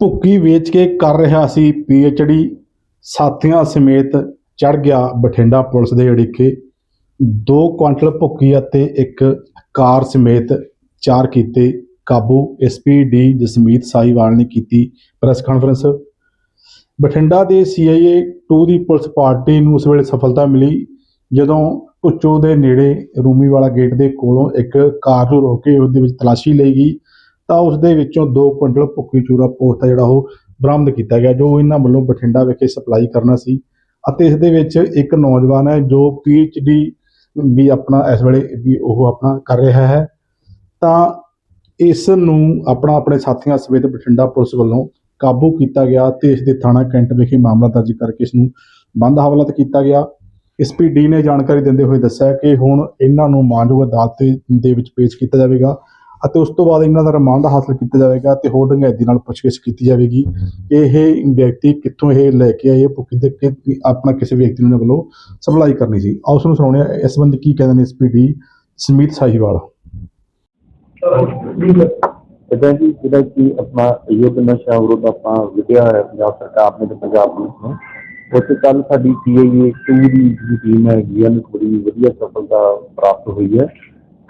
ਭੁੱਕੀ ਵੇਚ ਕੇ ਕਰ ਰਿਹਾ ਸੀ। ਪੀਐਚਡੀ ਸਾਥੀਆਂ ਸਮੇਤ ਚੜ ਗਿਆ ਬਠਿੰਡਾ ਪੁਲਿਸ ਦੇ ਅੜਿੱਕੇ 2 ਕੁਆਂਟਲ ਭੁੱਕੀ ਅਤੇ ਇੱਕ ਕਾਰ ਸਮੇਤ ਚਾਰ ਕੀਤੇ ਕਾਬੂ। ਐਸਪੀਡੀ ਜਸਮੀਤ ਸਾਈਵਾਲ ਨੇ ਕੀਤੀ ਪ੍ਰੈਸ ਕਾਨਫਰੰਸ। ਬਠਿੰਡਾ ਦੇ ਸੀਆਈਏ 2 ਦੀ ਪੁਲਿਸ ਪਾਰਟੀ ਨੂੰ ਉਸ ਵੇਲੇ ਸਫਲਤਾ ਮਿਲੀ, ਜਦੋਂ ਪੁੱਚੋ ਦੇ ਨੇੜੇ ਰੂਮੀ ਵਾਲਾ ਗੇਟ ਦੇ ਕੋਲੋਂ ਇੱਕ ਕਾਰ ਨੂੰ ਰੋਕ ਕੇ ਉਸ ਦੇ ਵਿੱਚ ਤਲਾਸ਼ੀ ਲਈ ਗਈ। ਤਾਂ ਉਸ ਦੇ ਵਿੱਚੋਂ 2 ਕੁਇੰਟਲ ਭੁੱਕੀ ਚੂਰਾ ਪੋਸਤਾ ਜਿਹੜਾ ਉਹ ਬਰਾਮਦ ਕੀਤਾ ਗਿਆ, ਜੋ ਇਹਨਾਂ ਵੱਲੋਂ ਬਠਿੰਡਾ ਵਿਖੇ ਸਪਲਾਈ ਕਰਨਾ ਸੀ। ਅਤੇ ਇਸ ਦੇ ਵਿੱਚ ਇੱਕ ਨੌਜਵਾਨ ਹੈ ਜੋ ਡੀ ਵੀ ਆਪਣਾ ਇਸ ਵੇਲੇ ਵੀ ਉਹ ਆਪਣਾ ਕਰ ਰਿਹਾ ਹੈ। ਤਾਂ ਇਸ ਨੂੰ ਆਪਣਾ ਆਪਣੇ ਸਾਥੀਆਂ ਸਮੇਤ ਬਠਿੰਡਾ ਪੁਲਿਸ ਵੱਲੋਂ ਕਾਬੂ ਕੀਤਾ ਗਿਆ ਤੇ ਇਸ ਦੇ ਥਾਣਾ ਕੈਂਟ ਵਿਖੇ ਮਾਮਲਾ ਦਰਜ ਕਰਕੇ ਇਸ ਨੂੰ ਬੰਦ ਹਵਾਲਾਤ ਕੀਤਾ ਗਿਆ। ਐਸਪੀਡੀ ਨੇ ਜਾਣਕਾਰੀ ਦਿੰਦੇ ਹੋਏ ਦੱਸਿਆ ਕਿ ਹੁਣ ਇਹਨਾਂ ਨੂੰ ਮਾਨਯੋਗ ਅਦਾਲਤ ਦੇ ਵਿੱਚ ਪੇਸ਼ ਕੀਤਾ ਜਾਵੇਗਾ। ਅਤੇ ਉਸ ਤੋਂ ਬਾਅਦ ਇਹਨਾਂ ਦਾ ਰਿਮਾਂਡ ਹਾਸਲ ਕੀਤਾ ਜਾਵੇਗਾ ਤੇ ਹੋਰ ਡੂੰਘਾਈ ਨਾਲ ਪੁੱਛਗਿੱਛ ਕੀਤੀ ਜਾਵੇਗੀ ਕਿ ਇਹ ਵਿਅਕਤੀ ਕਿੱਥੋਂ ਇਹ ਲੈ ਕੇ ਆਏ ਭੁੱਕੀ ਤੇ ਕਿ ਆਪਣਾ ਕਿਸੇ ਵਿਅਕਤੀ ਨੂੰ ਵੱਲੋਂ ਸਪਲਾਈ ਕਰਨੀ ਸੀ। ਆਓ ਉਸ ਨੂੰ ਸੁਣਾਉਣੇ ਆ ਇਸ ਸੰਬੰਧੀ ਕੀ ਕਹਿੰਦੇ ਨੇ ਐਸਪੀਡੀ ਸਮੀਤ ਸਾਹੀਵਾਲ। ਇਦਾਂ ਜੀ ਜਿਹੜਾ ਕਿ ਆਪਣਾ ਯੁੱਧ ਨਸ਼ਾ ਵਿਰੁੱਧ ਆਪਾਂ ਵਿਧਿਆ ਹੈ ਪੰਜਾਬ ਸਰਕਾਰ ਨੇ ਤੇ ਪੰਜਾਬ ਪੁਲਿਸ ਨੇ ਉੱਥੇ ਕੱਲ ਸਾਡੀ ਸੀਆਈਏ 2 ਦੀ ਟੀਮ ਹੈਗੀ ਆ ਨੂੰ ਬੜੀ ਵਧੀਆ ਸਫਲਤਾ ਪ੍ਰਾਪਤ ਹੋਈ ਹੈ।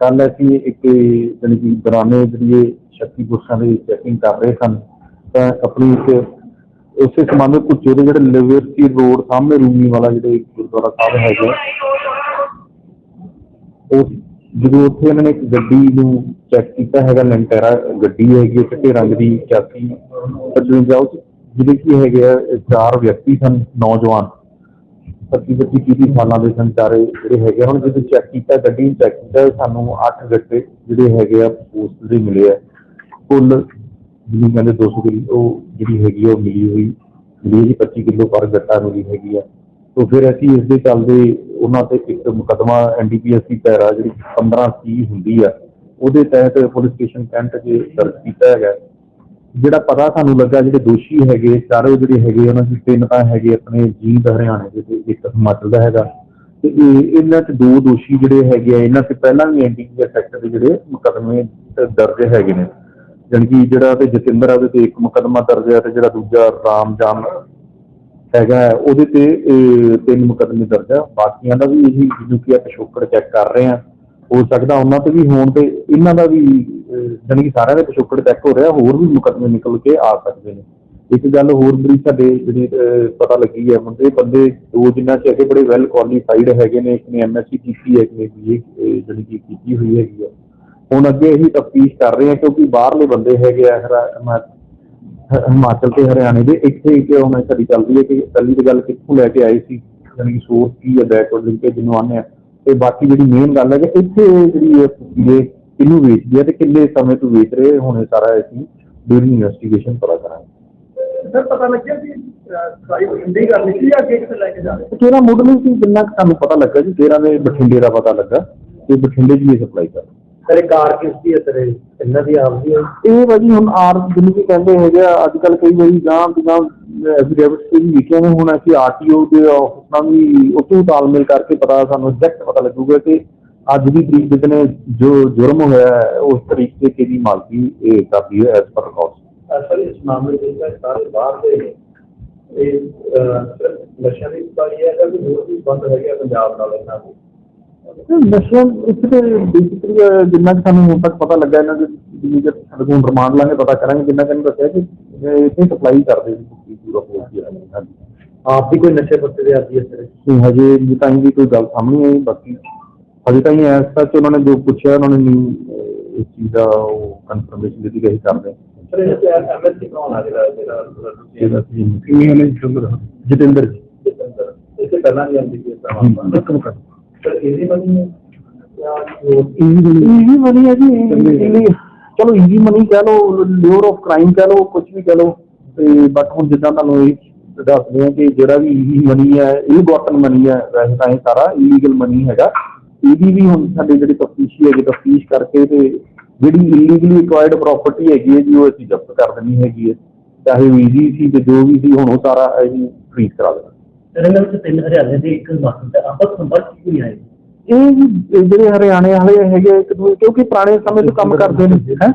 ਕੱਲ ਅਸੀਂ ਇੱਕ ਜਾਣੀ ਕਿ ਦੌਰਾਨੇ ਜਿਹੜੀ ਇਹ ਸ਼ਕਤੀ ਦੀ ਚੈਕਿੰਗ ਕਰ ਰਹੇ ਸਨ, ਤਾਂ ਆਪਣੀ ਇੱਕ ਉਸੇ ਸੰਬੰਧ ਵਿੱਚ ਪੁੱਛੋ ਜਿਹੜੇ ਲਿਵਰਟੀ ਰੋਡ ਸਾਹਮਣੇ ਰੂਮੀ ਵਾਲਾ ਜਿਹੜੇ ਗੁਰਦੁਆਰਾ ਸਾਹਿਬ ਹੈਗਾ, ਉਸ ਜਦੋਂ ਉੱਥੇ ਇਹਨਾਂ ਨੇ ਇੱਕ ਗੱਡੀ ਨੂੰ ਚੈੱਕ ਕੀਤਾ ਹੈਗਾ ਲੈਂਟੈਰਾ ਗੱਡੀ ਹੈਗੀ ਹੈ ਚਿੱਟੇ ਰੰਗ ਦੀ 81 55 ਉਸ ਜਿਹਦੇ ਕੀ ਹੈਗੇ ਆ, ਚਾਰ ਵਿਅਕਤੀ ਸਨ, ਨੌਜਵਾਨ। 25 25 ਸਾਲਾਂ ਦੇ ਸਨ ਜਿਹੜੇ ਹੈਗੇ ਹੁਣ ਜਦੋਂ ਚੈੱਕ ਕੀਤਾ, ਗੱਡੀ ਚੈੱਕ ਕੀਤਾ, ਸਾਨੂੰ 8 ਗੱਟੇ ਜਿਹੜੇ ਹੈਗੇ ਆ ਪੋਸਟ ਦੇ ਮਿਲੇ ਆ। ਕੁੱਲ ਜਿਹਨੂੰ ਕਹਿੰਦੇ 200 ਕਿਲੋ ਉਹ ਜਿਹੜੀ ਹੈਗੀ ਉਹ ਮਿਲੀ ਹੋਈ, ਮਿਲੀ ਜੀ 25 ਕਿਲੋ ਪਰ ਗੱਟਾ ਮਿਲੀ ਹੈਗੀ ਆ। ਤੋ ਫਿਰ ਅਸੀਂ ਇਸ ਦੇ ਚੱਲਦੇ ਉਹਨਾਂ ਤੇ ਇੱਕ ਮੁਕਦਮਾ ਐਨਡੀਪੀਐਸ ਦੀ ਪੈਰਾ ਜਿਹੜੀ 15 ਸੀ ਹੁੰਦੀ ਆ, ਉਹਦੇ ਤਹਿਤ ਪੁਲਿਸ ਸਟੇਸ਼ਨ ਕੈਂਟ 'ਚ ਦਰਜ ਕੀਤਾ ਹੈਗਾ। ਜਿਹੜਾ ਪਤਾ ਸਾਨੂੰ ਲੱਗਾ ਜਿਹੜੇ ਦੋਸ਼ੀ ਹੈਗੇ ਚਾਰੋਂ ਜਿਹੜੇ ਹੈਗੇ ਉਹਨਾਂ ਦੀ ਤਿੰਨ ਤਾਂ ਹੈਗੇ ਆਪਣੇ ਜੀਂਦ ਹਰਿਆਣੇ ਦੇ ਤੇ ਇੱਕ ਹਿਮਾਚਲ ਦਾ ਹੈਗਾ। ਤੇ ਇਹ ਇਹਨਾਂ 'ਚ ਦੋ ਦੋਸ਼ੀ ਜਿਹੜੇ ਹੈਗੇ ਆ ਇਹਨਾਂ ਤੇ ਪਹਿਲਾਂ ਵੀ ਐਨਡੀਪੀਐਸ ਐਕਟ ਦੇ ਜਿਹੜੇ ਮੁਕਦਮੇ ਦਰਜ ਹੈਗੇ ਨੇ। ਜਾਣੀ ਕਿ ਜਿਹੜਾ ਤੇ ਜਤਿੰਦਰ ਆ ਉਹਦੇ ਤੇ ਇੱਕ ਮੁਕਦਮਾ ਦਰਜ ਹੈ ਤੇ ਜਿਹੜਾ ਦੂਜਾ ਰਾਮ ਜਾਨ ਹੈਗਾ ਉਹਦੇ ਤੇ ਅਹ, ਤਿੰਨ ਮੁਕੱਦਮੇ ਦਰਜ ਆ। ਬਾਕੀਆਂ ਦਾ ਵੀ ਇਹੀ ਜਿਹਨੂੰ ਕਿ ਆ ਪਿਛੋਕੜ ਚੈੱਕ ਕਰ ਰਹੇ ਆ। ਹੋ ਸਕਦਾ ਉਹਨਾਂ ਤੇ ਵੀ ਹੋਣ ਤੇ ਇਹਨਾਂ ਦਾ ਵੀ ਅਹ, ਜਾਣੀ ਕਿ ਸਾਰਿਆਂ ਦੇ ਪਿਛੋਕੜ ਚੈੱਕ ਹੋ ਰਿਹਾ ਹੋਰ ਵੀ ਮੁਕੱਦਮੇ ਨਿਕਲ ਕੇ ਆ ਸਕਦੇ ਨੇ। ਇੱਕ ਗੱਲ ਹੋਰ ਬੜੀ ਸਾਡੇ ਜਿਹੜੀ ਪਤਾ ਲੱਗੀ ਹੈ ਮੁੰਡੇ ਬੰਦੇ ਦੋ ਜਿਨ੍ਹਾਂ ਚ ਹੈਗੇ ਬੜੇ ਵੈਲ ਕੁਆਲੀਫਾਈਡ ਹੈਗੇ ਨੇ ਇੱਕ ਨੇ ਐਮਐਸਸੀ ਕੀਤੀ ਹੈ ਇੱਕ ਨੇ ਬੀਏ ਜਿਹੜੀ ਕਿ ਕੀਤੀ ਹੋਈ ਹੈਗੀ ਆ ਹੁਣ ਅੱਗੇ ਇਹੀ ਤਫਤੀਸ਼ ਕਰ ਰਹੇ ਹਾਂ ਕਿਉਂਕਿ ਬਾਹਰਲੇ ਬੰਦੇ ਹੈਗੇ ਆ ਹਿਮਾਚਲ ਤੇ ਹਰਿਆਣੇ ਦੇ ਇੱਥੇ ਕਿ ਹੁਣ ਸਾਡੀ ਚੱਲਦੀ ਹੈ ਕਿ ਪਹਿਲੀ ਦੀ ਗੱਲ ਕਿੱਥੋਂ ਲੈ ਕੇ ਆਏ ਸੀ ਯਾਨੀ ਕਿ ਸੋਰਸ ਕੀ ਹੈ ਬੈਕਵਰਡ ਲਿੰਕੇਜ ਜਿਹਨੂੰ ਆਉਂਦੇ ਆ। ਤੇ ਬਾਕੀ ਜਿਹੜੀ ਮੇਨ ਗੱਲ ਹੈ ਕਿ ਇੱਥੇ ਜਿਹੜੀ ਇਹ ਇਹ ਕਿਹਨੂੰ ਵੇਚਦੀ ਹੈ ਤੇ ਕਿੰਨੇ ਸਮੇਂ ਤੋਂ ਵੇਚ ਰਹੇ ਹੁਣ ਸਾਰਾ ਅਸੀਂ ਡਿਊਰਿੰਗ ਇਨਵੈਸਟੀਗੇਸ਼ਨ ਪਤਾ ਕਰਾਂਗੇ। ਸਰ ਪਤਾ ਲੱਗਿਆ ਕਿ ਸਾਰੀ ਹਿੰਦੀ ਗੱਲ ਨਹੀਂ ਅੱਗੇ ਕਿੱਥੇ ਲੈ ਕੇ ਜਾ ਰਹੇ? ਤੇਰਾ ਮੁੱਢਲੀ ਸੀ ਜਿੰਨਾ ਕੁ ਸਾਨੂੰ ਪਤਾ ਲੱਗਾ ਜੀ ਤੇਰਾ ਦੇ ਬਠਿੰਡੇ ਦਾ ਪਤਾ ਲੱਗਾ ਤੇ ਬਠਿੰਡੇ 'ਚ ਵੀ ਸਪਲਾਈ ਕਰ ਤੇਰੇ ਕਾਰ ਕਿਸ ਦੀ ਹੈ ਤੇਰੇ ਇਹਨਾਂ ਦੀ ਆਪਦੀ ਹੈ ਇਹ ਭਾਜੀ ਹੁਣ ਆਰ ਜਿਹਨੂੰ ਕੀ ਕਹਿੰਦੇ ਹੈਗੇ ਆ ਅੱਜ ਕੱਲ ਕਈ ਵਾਰੀ ਗਾਂ ਦੀ ਗਾਂ ਐਫੀਡੇਵਿਟ ਤੇ ਵੀ ਲਿਖੇ ਨੇ ਹੁਣ ਅਸੀਂ ਆਰਟੀਓ ਦੇ ਆਫਿਸ ਨਾਲ ਵੀ ਉਤੋਂ ਤਾਲਮੇਲ ਕਰਕੇ ਪਤਾ ਸਾਨੂੰ ਐਗਜ਼ੈਕਟ ਪਤਾ ਲੱਗੂਗਾ ਕਿ ਅੱਜ ਦੀ ਤਰੀਕ ਦੇ ਦਿਨ ਜੋ ਜੁਰਮ ਹੋਇਆ ਹੈ ਉਸ ਤਰੀਕ ਤੇ ਕਿਹਦੀ ਮਾਲਕੀ ਇਹ ਕਰਦੀ ਹੈ ਐਸ ਪਰ ਰਿਕਾਰਡ ਅਸਲ ਇਸ ਮਾਮਲੇ ਦੇ ਵਿੱਚ ਸਾਰੇ ਬਾਹਰ ਦੇ ਨੇ ਇਹ ਅਹ, ਸਿਰਫ ਨਸ਼ਿਆਂ ਦੀ ਸਪਲਾਈ ਹੈ ਕਿ ਹੋਰ ਵੀ ਬੰਦ ਹੈਗੇ ਆ ਪੰਜਾਬ ਨਾਲ ਇਹਨਾਂ ਦੇ? ਨਸ਼ਿਆਂ ਇੱਥੇ ਤੇ ਬੇਸਿਕਲੀ ਜਿੰਨਾ ਕੁ ਸਾਨੂੰ ਹੁਣ ਤੱਕ ਪਤਾ ਲੱਗਾ ਇਹਨਾਂ ਦੇ ਜਿੰਨੀ ਕਿ ਸਾਡੇ ਕੋਲ ਰਿਮਾਂਡ ਲਾਂਗੇ ਪਤਾ ਕਰਾਂਗੇ ਜਿੰਨਾ ਕਿ ਇਹਨੂੰ ਦੱਸਿਆ ਕਿ ਇਹ ਇੱਥੇ ਸਪਲਾਈ ਕਰਦੇ ਸੀ ਕੁਕੀ ਪੂਰਾ ਹੋ ਗਿਆ ਹਾਂਜੀ ਆਪ ਵੀ ਕੋਈ ਨਸ਼ੇ ਪੱਤੇ ਦੇ ਆਦੀ ਹੈ ਤੇਰੇ ਨਹੀਂ ਹਜੇ ਜੀ ਤਾਂ ਵੀ ਕੋਈ ਗੱਲ ਸਾਹਮਣੇ ਆਈ ਬਾਕੀ ਹਜੇ ਤਾਂ ਐਸ ਸੱਚ ਉਹਨਾਂ ਨੇ ਜੋ ਪੁੱਛਿਆ ਉਹਨਾਂ ਨੇ ਨਹੀਂ, ਅਹ, ਇਸ ਚੀਜ਼ ਦਾ ਉਹ ਕਨਫਰਮੇਸ਼ਨ ਦਿੱਤੀ ਗਈ ਕਰਦੇ ਸਰ ਇਹ ਤੇ ਐਮਐਸਸੀ ਕੌਣ ਆ ਜਿਹੜਾ ਜਿਹੜਾ ਤੁਸੀਂ ਇਹਦਾ ਸੀ ਕਿੰਨੀ ਉਹਨੇ ਜਤਿੰਦਰ ਜਤਿੰਦਰ ਜੀ? ਜਤਿੰਦਰ ਇਸੇ ਪਹਿਲਾਂ ਵੀ ਸੀ ਸਰ ਇਹਦੀ ਹੈ? ਜਾਂ ਹੋਰ? ਈਜ਼ੀ ਮਨੀ ਹੈ। ਜੀ easy- ਚਲੋ ਈਜ਼ੀ ਮਨੀ ਕਹਿ ਲਓ ਲਿਓਰ ਆਫ ਕ੍ਰਾਈਮ ਕਹਿ ਲਓ ਕੁਝ ਵੀ ਕਹਿ ਲਓ। ਤੇ ਬਟ ਹੁਣ ਜਿੱਦਾਂ ਤੁਹਾਨੂੰ ਇਹ ਦੱਸਦੇ ਆ ਕਿ ਜਿਹੜਾ ਵੀ ਈਜ਼ੀ ਮਨੀ ਹੈ ਇਹ ਗੋਟਨ ਮਨੀ ਹੈ। ਵੈਸੇ ਤਾਂ ਇਹ ਸਾਰਾ ਇਲੀਗਲ ਮਨੀ ਹੈਗਾ। ਇਹਦੀ ਵੀ ਹੁਣ ਸਾਡੇ ਜਿਹੜੀ ਤਫਤੀਸ਼ੀ ਹੈਗੀ ਤਫਤੀਸ਼ ਕਰਕੇ ਤੇ ਜਿਹੜੀ ਇਲੀਗਲੀ ਐਕਵਾਇਰਡ ਪ੍ਰਾਪਰਟੀ ਹੈਗੀ ਹੈ ਜੀ ਉਹ ਅਸੀਂ ਜ਼ਬਤ ਕਰ ਦੇਣੀ ਹੈਗੀ ਹੈ। ਚਾਹੇ ਉਹ ਈਜ਼ੀ ਸੀ ਤੇ ਜੋ ਵੀ ਸੀ ਹੁਣ ਉਹ ਸਾਰਾ ਅਸੀਂ ਫ੍ਰੀਜ਼ ਕਰਾ ਦੇਣਾ। ਇਹਨਾਂ ਵਿੱਚ ਤਿੰਨ ਹਰਿਆਣੇ ਦੇ ਇੱਕ ਹਿਮਾਚਲ ਦਾ ਆਪਸ ਸੰਪਰਕ ਕੀ ਹੋਈ ਹੈ ਇਹ ਜਿਹੜੇ ਹਰਿਆਣੇ ਵਾਲੇ ਹੈਗੇ ਕਿਉਂਕਿ ਪੁਰਾਣੇ ਸਮੇਂ ਤੋਂ ਕੰਮ ਕਰਦੇ ਨੇ ਹੈ?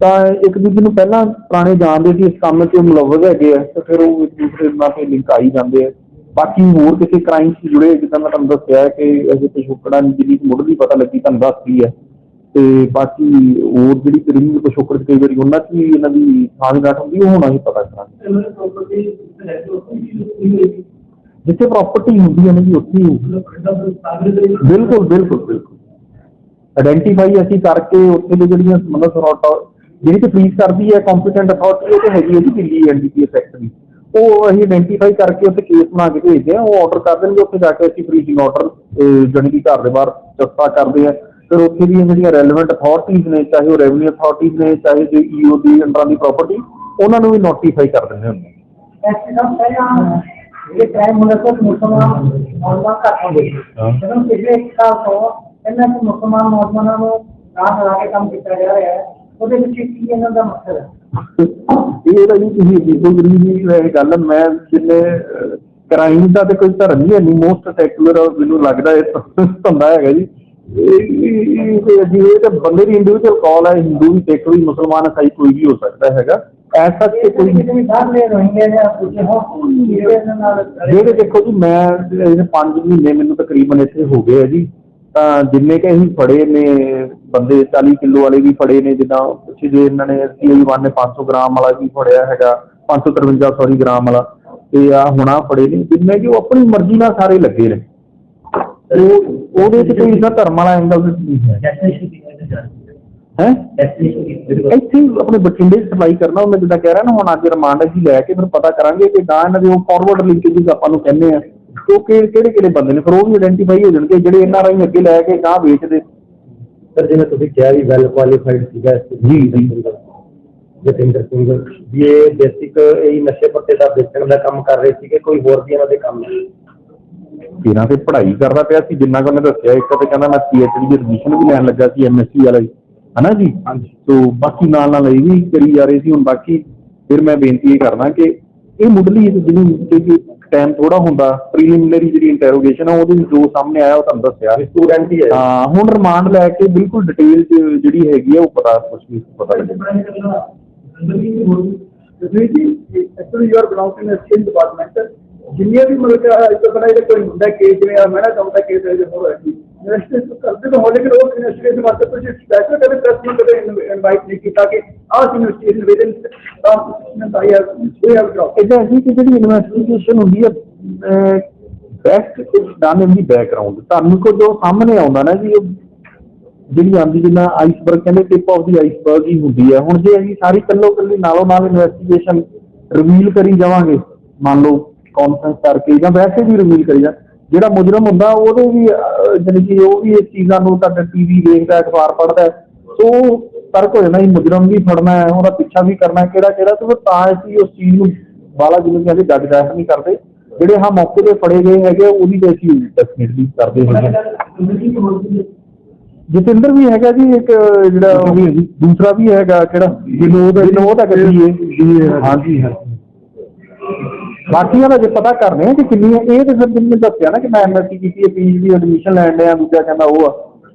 ਤਾਂ ਇੱਕ ਦੂਜੇ ਨੂੰ ਪਹਿਲਾਂ ਪੁਰਾਣੇ ਜਾਣਦੇ ਸੀ ਇਸ ਕੰਮ 'ਚ ਮੁਲਵਜ਼ ਹੈਗੇ ਆ ਤੇ ਫਿਰ ਉਹ ਇੱਕ ਦੂਸਰੇ ਨਾਲ ਤੇ ਲਿੰਕ ਆਈ ਜਾਂਦੇ ਆ। ਬਾਕੀ ਹੋਰ ਕਿਸੇ ਕ੍ਰਾਈਮ 'ਚ ਜੁੜੇ ਜਿੱਦਾਂ ਮੈਂ ਤੁਹਾਨੂੰ ਦੱਸਿਆ ਹੈ ਕਿ ਅਜੇ ਪਿਛੋਕੜਾਂ ਦੀ ਜਿਹੜੀ ਮੁੱਢਲੀ ਪਤਾ ਲੱਗੀ ਤੁਹਾਨੂੰ ਦੱਸਦੀ ਹੈ ਤੇ ਬਾਕੀ ਹੋਰ ਜਿਹੜੀ ਕ੍ਰਿਮੀਨਲ ਪਿਛੋਕੜ ਕਈ ਵਾਰੀ ਉਹਨਾਂ 'ਚ ਵੀ ਇਹਨਾਂ ਦੀ ਸਾਂਝਗਾਠ ਹੁੰਦੀ ਉਹ ਹੁਣ ਅਸੀਂ ਪਤਾ ਕਰਾਂਗੇ। ਹੈ ਜਿੱਥੇ ਪ੍ਰਾਪਰਟੀ ਹੁੰਦੀ ਹੈ ਨਾ ਜੀ ਉੱਥੇ ਹੀ। ਬਿਲਕੁਲ ਬਿਲਕੁਲ ਬਿਲਕੁਲ। ਆਇਡੈਂਟੀਫਾਈ ਅਸੀਂ ਕਰਕੇ ਉੱਥੇ ਦੇ ਜਿਹੜੀਆਂ ਸੰਬੰਧਿਤ ਅਥਾਰਟੀ ਜਿਹੜੀ ਤੇ ਪੁਲਿਸ ਕਰਦੀ ਹੈ ਕੰਪੀਟੈਂਟ ਅਥਾਰਟੀ ਉਹ ਤੇ ਹੈਗੀ ਹੈ ਜੀ ਦਿੱਲੀ ਐਨਡੀਪੀਐਸ ਐਕਟ ਦੀ। ਉਹ ਅਸੀਂ ਆਇਡੈਂਟੀਫਾਈ ਕਰਕੇ ਉੱਥੇ ਕੇਸ ਬਣਾ ਕੇ ਭੇਜਦੇ ਆ ਉਹ ਆਰਡਰ ਕਰ ਦੇਣਗੇ ਉੱਥੇ ਜਾ ਕੇ ਅਸੀਂ ਫਰੀਜ਼ਿੰਗ ਆਰਡਰ ਜਾਣੀ ਕਿ ਘਰ ਦੇ ਬਾਹਰ ਚਸਪਾ ਕਰਦੇ ਆ। ਫਿਰ ਉੱਥੇ ਦੀਆਂ ਜਿਹੜੀਆਂ ਰੈਲੇਵੈਂਟ ਅਥਾਰਟੀਜ਼ ਨੇ ਚਾਹੇ ਉਹ ਰੈਵਨਿਊ ਅਥਾਰਟੀਜ਼ ਨੇ ਚਾਹੇ ਜੋ ਈਓ ਦੀ ਅੰਡਰਾਂ ਦੀ ਪ੍ਰਾਪਰਟੀ ਉਹਨਾਂ ਨੂੰ ਵੀ ਨੋਟੀਫਾਈ ਕਰ ਦਿੰਦੇ ਹੁੰਦੇ ਇਹ ਕ੍ਰਾਈਮ ਹੋਣਾ ਤੋਂ ਮੁਸਲਮਾਨ ਨੌਜਵਾਨ ਘੱਟ ਹਾਂ। ਜਦੋਂ ਪਿਛਲੇ ਇੱਕ ਸਾਲ ਤੋਂ ਇਹਨਾਂ ਦੇ ਮੁਸਲਮਾਨ ਨੌਜਵਾਨਾਂ ਨੂੰ ਰਾਹ ਲਾ ਕੇ ਕੰਮ ਕੀਤਾ ਜਾ ਰਿਹਾ ਹੈ ਉਹਦੇ ਵਿੱਚ ਕੀ ਇਹਨਾਂ ਦਾ ਮਕਸਦ ਹੈ? ਇਹ ਤਾਂ ਜੀ ਤੁਸੀਂ ਦੀ ਇਹ ਗੱਲ ਮੈਂ ਜਿੰਨੇ ਕ੍ਰਾਈਮ ਦਾ ਤੇ ਕੋਈ ਧਰਮ ਨਹੀਂ ਹੈ ਨਹੀਂ ਮੋਸਟ ਸੈਕੂਲਰ ਮੈਨੂੰ ਲੱਗਦਾ ਇਹ ਧੰਦਾ ਹੈਗਾ ਜੀ। ਇਹ ਇਹ ਜੀ ਇਹ ਤਾਂ ਬੰਦੇ ਦੀ ਇੰਡੀਵਿਜੂਅਲ ਕਾਲ ਹੈ ਹਿੰਦੂ ਵੀ ਸਿੱਖ ਵੀ ਮੁਸਲਮਾਨ ਇਸਾਈ ਕੋਈ ਵੀ ਹੋ ਸਕਦਾ ਹੈਗਾ। ਐਸਾ ਕਿ ਕੋਈ ਵੀ ਬਾਹਰ ਲੈ ਰੋਹਿੰਗੇ ਜਾਂ ਕੁਝ ਹੋ ਜਿਹੜੇ ਇਹਨਾਂ ਨਾਲ ਜਿਹੜੇ ਦੇਖੋ ਜੀ ਮੈਂ ਇਹਨੇ 5 ਮਹੀਨੇ ਮੈਨੂੰ ਤਕਰੀਬਨ ਇੱਥੇ ਹੋ ਗਏ ਆ ਜੀ। ਤਾਂ ਜਿੰਨੇ ਕਿ ਅਸੀਂ ਫੜੇ ਨੇ ਬੰਦੇ 40 ਕਿਲੋ ਵਾਲੇ ਵੀ ਫੜੇ ਨੇ ਜਿੱਦਾਂ ਪਿੱਛੇ ਜੇ ਇਹਨਾਂ ਨੇ ਸੀਆਈ ਵਨ ਨੇ 500 ਗ੍ਰਾਮ ਵਾਲਾ ਵੀ ਫੜਿਆ ਹੈਗਾ 553 ਸੌਰੀ ਗ੍ਰਾਮ ਵਾਲਾ। ਤੇ ਆ ਹੁਣਾ ਫੜੇ ਨੇ ਜਿੰਨੇ ਕਿ ਉਹ ਆਪਣੀ ਮਰਜ਼ੀ ਨਾਲ ਸਾਰੇ ਲੱਗੇ ਨੇ। ਉਹ ਉਹਦੇ ਚ ਕੋਈ ਇਸਦਾ ਧਰਮ ਵਾਲਾ ਐਂਗਲ ਨਹੀਂ ਹੈ। ਹੈ? ਇੱਥੇ ਆਪਣੇ ਬਠਿੰਡੇ ਸਪਲਾਈ ਕਰਨਾ ਉਹ ਮੈਂ ਜਿੱਦਾਂ ਕਹਿ ਰਿਹਾ ਨਾ ਹੁਣ ਅੱਜ ਰਿਮਾਂਡ ਅਸੀਂ ਲੈ ਕੇ ਫਿਰ ਪਤਾ ਕਰਾਂਗੇ ਕਿ ਗਾਂ ਇਹਨਾਂ ਦੇ ਉਹ ਫਾਰਵਰਡ ਲਿੰਕੇजेस ਆਪਾਂ ਨੂੰ ਕਹਿੰਦੇ ਆ। ਉਹ ਕਿਹੜੇ ਕਿਹੜੇ ਬੰਦੇ ਨੇ? ਫਿਰ ਉਹ ਵੀ ਆਇਡੈਂਟੀਫਾਈ ਹੋ ਜਾਣਗੇ ਜਿਹੜੇ ਇਹਨਾਂ ਰਾਹੀਂ ਅੱਗੇ ਲੈ ਕੇ ਗਾਂ ਵੇਚਦੇ। ਸਰ ਜਿਵੇਂ ਤੁਸੀਂ ਕਿਹਾ ਵੀ ਵੈਲ ਕੁਆਲੀਫਾਈਡ ਸੀਗਾ ਜੀ, ਜੀ। ਜਤਿੰਦਰ ਸਿੰਘ। ਵੀ ਇਹ ਬੇਸਿਕ ਇਹ ਨਸ਼ੇ ਪੱਤੇ ਦਾ ਵੇਚਣ ਦਾ ਕੰਮ ਕਰ ਰਹੇ ਸੀਗੇ ਕੋਈ ਹੋਰ ਵੀ ਇਹਨਾਂ ਦੇ ਕੰਮ ਹੈ ਇਹਨਾਂ ਤੇ ਪੜ੍ਹਾਈ ਕਰਦਾ ਪਿਆ ਸੀ ਜਿੰਨਾ ਕੁ ਉਹਨੇ ਦੱਸਿਆ ਇੱਕ ਤੇ ਕਹਿੰਦਾ ਮੈਂ ਪੀਐਚਡੀ ਦੀ ਐਡਮਿਸ਼ਨ ਵੀ ਲੈਣ ਲੱਗਾ ਸੀ ਐਮਐਸਸੀ ਵਾਲਾ ਹਨਾ ਜੀ? ਹਾਂਜੀ। ਸੋ ਬਾਕੀ ਨਾਲ ਨਾਲ ਇਹ ਵੀ ਕਰੀ ਜਾ ਰਹੇ ਸੀ ਹੁਣ ਬਾਕੀ ਫਿਰ ਮੈਂ ਬੇਨਤੀ ਇਹ ਕਰਦਾ ਕਿ ਇਹ ਮੁੱਢਲੀ ਜਿਹੜੀ ਟਾਈਮ ਥੋੜਾ ਹੁੰਦਾ ਪ੍ਰੀਲਿਮਿਨਰੀ ਜਿਹੜੀ ਇੰਟਰੋਗੇਸ਼ਨ ਆ ਉਹਦੇ ਵਿੱਚ ਜੋ ਸਾਹਮਣੇ ਆਇਆ ਉਹ ਤੁਹਾਨੂੰ ਦੱਸਿਆ। ਸਟੂਡੈਂਟ ਹੀ ਹੈ। ਹਾਂ ਹੁਣ ਰਿਮਾਂਡ ਲੈ ਕੇ ਬਿਲਕੁਲ ਡਿਟੇਲ ਚ ਜਿਹੜੀ ਹੈਗੀ ਆ ਉਹ ਪਤਾ ਕੁਝ ਵੀ ਪਤਾ ਲੱਗੇਗਾ actually you are belonging in skill department ਜਿੰਨੀਆਂ ਵੀ ਮਤਲਬ ਕਿ ਅੱਜ ਤੱਕ ਇਹਦਾ ਕੋਈ ਹੁੰਦਾ ਕੇਸ ਜਿਵੇਂ ਆ ਮੈਨਾਂ ਕੰਮ ਦਾ ਕੇਸ ਹੈ ਜੋ। ਹੋ ਸੀ ਇਨਵੈਸਟੀਗੇਸ਼ਨ ਕਰਦੇ ਤਾਂ ਹੋ, ਲੇਕਿਨ ਉਹ ਇਨਵੈਸਟੀਗੇਸ਼ਨ ਵਾਸਤੇ ਤੁਸੀਂ ਸਪੈਸ਼ਲ ਕਦੇ ਪ੍ਰੈਸ ਨੂੰ ਕਦੇ ਇਨਵਾਈਟ ਨਹੀਂ ਕੀਤਾ ਕਿ ਆਹ ਇਨਵੈਸਟੀਗੇਸ਼ਨ ਵਿਦਨ ਤਾਂ I have we have job ਇਹਦਾ ਹੈ ਕਿ ਜਿਹੜੀ ਇਨਵੈਸਟੀਗੇਸ਼ਨ ਹੁੰਦੀ ਹੈ best is done in the background ਤੁਹਾਨੂੰ ਕੋ ਜੋ ਸਾਹਮਣੇ ਆਉਂਦਾ ਨਾ ਜੀ, ਉਹ ਜਿਹੜੀ ਆਂਦੀ ਜਿੰਨਾ ਆਈਸਬਰਗ ਕਹਿੰਦੇ ਟਿਪ ਆਫ ਦੀ ਆਈਸਬਰਗ ਹੀ ਹੁੰਦੀ ਹੈ ਹੁਣ ਜੇ ਅਸੀਂ ਸਾਰੀ ਕੱਲੋ ਕੱਲੀ ਨਾਲੋਂ ਨਾਲ ਇਨਵੈਸਟੀਗੇਸ਼ਨ ਰਿਵੀਲ ਕਰੀ ਜਾਵਾਂਗੇ, ਮੰਨ ਲਓ ਕਾਨਫਰੰਸ ਕਰਕੇ ਜਾਂ ਵੈਸੇ ਵੀ ਰਿਵੀਲ ਕਰੀ ਜਾ ਜਿਹੜਾ ਮੁਜਰਮ ਹੁੰਦਾ ਉਹਦੇ ਵੀ ਜਾਣੀ ਕਿ ਉਹ ਵੀ ਇਸ ਚੀਜ਼ਾਂ ਨੂੰ ਤੁਹਾਡਾ ਟੀਵੀ ਦੇਖਦਾ ਅਖਬਾਰ ਪੜ੍ਹਦਾ। ਸੋ ਫ਼ਰਕ ਹੋ ਹੀ ਮੁਜਰਮ ਵੀ ਫੜਨਾ ਹੈ ਉਹਦਾ ਪਿੱਛਾ ਵੀ ਕਰਨਾ ਕਿਹੜਾ ਕਿਹੜਾ ਤੇ ਫਿਰ ਤਾਂ ਅਸੀਂ ਉਸ ਚੀਜ਼ ਨੂੰ ਬਾਲਾ ਜਿਹਨੂੰ ਕਿ ਅਸੀਂ ਜੱਜ ਦਾਇਰ ਨਹੀਂ ਕਰਦੇ। ਜਿਹੜੇ ਹਾਂ ਮੌਕੇ ਤੇ ਫੜੇ ਗਏ ਹੈਗੇ ਉਹਦੀ ਤੇ ਅਸੀਂ ਡੈਫੀਨਿਟਲੀ ਕਰਦੇ ਹੈਗੇ ਹਾਂ। ਜਤਿੰਦਰ ਵੀ ਹੈਗਾ ਜੀ ਇੱਕ ਜਿਹੜਾ ਦੂਸਰਾ ਵੀ ਹੈਗਾ ਕਿਹੜਾ? ਵਿਨੋਦ ਵਿਨੋਦ ਹੈ ਗੱਡੀ ਇਹ ਹਾਂਜੀ ਹਾਂ ਬਾਕੀਆਂ ਦਾ ਜੇ ਪਤਾ ਕਰਨੇ ਆ ਕਿ ਕਿੰਨੀ ਹੈ, ਇਹ ਤੇ ਫਿਰ ਜਿੰਨੇ ਦੱਸਿਆ ਨਾ ਕਿ ਮੈਂ ਐਮਐਸਸੀ ਕੀਤੀ ਹੈ ਪੀਜੀ ਐਡਮਿਸ਼ਨ ਲੈਣ ਡਿਆ, ਦੂਜਾ ਕਹਿੰਦਾ ਉਹ ਆ।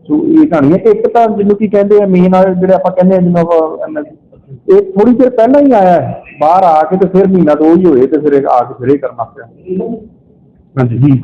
ਸੋ ਇਹ ਕਹਾਣੀ ਹੈ। ਇੱਕ ਤਾਂ ਜਿਹਨੂੰ ਕੀ ਕਹਿੰਦੇ ਆ ਮੇਨ ਜਿਹੜੇ ਆਪਾਂ ਕਹਿੰਦੇ ਆ, ਜਿਹਨੂੰ ਆਪਾਂ MSc ਇਹ ਥੋੜੀ ਦੇਰ ਪਹਿਲਾਂ ਹੀ ਆਇਆ ਹੈ। ਬਾਹਰ ਆ ਕੇ ਤੇ ਫਿਰ ਮਹੀਨਾ ਦੋ ਹੀ ਹੋਏ ਤੇ ਫਿਰ ਆ ਕੇ ਫਿਰ ਇਹ ਕਰਨਾ ਪਿਆ। ਹਾਂਜੀ, ਜੀ।